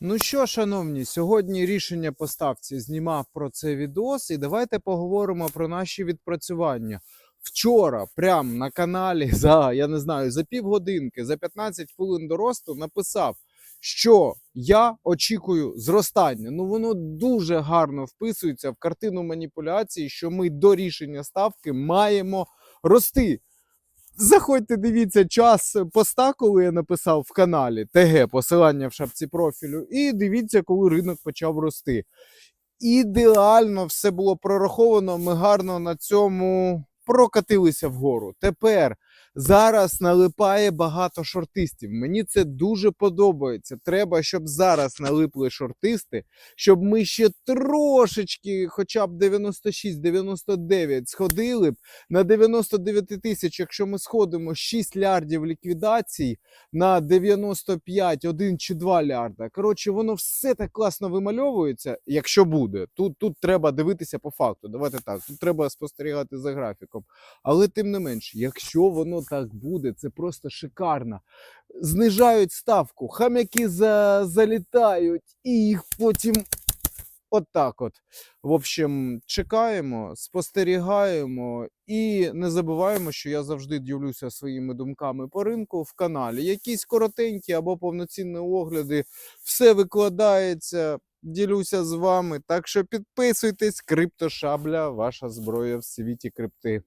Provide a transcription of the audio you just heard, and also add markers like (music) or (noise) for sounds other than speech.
Ну що, шановні, сьогодні рішення по ставці знімав про це відос, і давайте поговоримо про наші відпрацювання. Вчора, прямо на каналі, (laughs) за я не знаю, за півгодинки, за 15 хвилин до росту написав, що я очікую зростання. Ну воно дуже гарно вписується в картину маніпуляції, що ми до рішення ставки маємо рости. Заходьте, дивіться час поста, коли я написав в каналі ТГ, посилання в шапці профілю, і дивіться, коли ринок почав рости. Ідеально все було прораховано. Ми гарно на цьому прокатилися вгору. Тепер зараз налипає багато шортистів. Мені це дуже подобається. Треба, щоб зараз налипли шортисти, щоб ми ще трошечки, хоча б 96-99 сходили б на 99 тисяч, якщо ми сходимо 6 лярдів ліквідацій на 95, 1 чи 2 лярда. Коротше, воно все так класно вимальовується, якщо буде. Тут, тут треба дивитися по факту. Давайте так. Тут треба спостерігати за графіком. Але тим не менш, якщо воно так буде, це просто шикарно. Знижають ставку, хам'яки за, залітають, і їх потім. От так от. В общем, чекаємо, спостерігаємо і не забуваємо, що я завжди ділюся своїми думками по ринку в каналі. Якісь коротенькі або повноцінні огляди, все викладається. Ділюся з вами. Так що підписуйтесь, криптошабля, ваша зброя в світі крипти.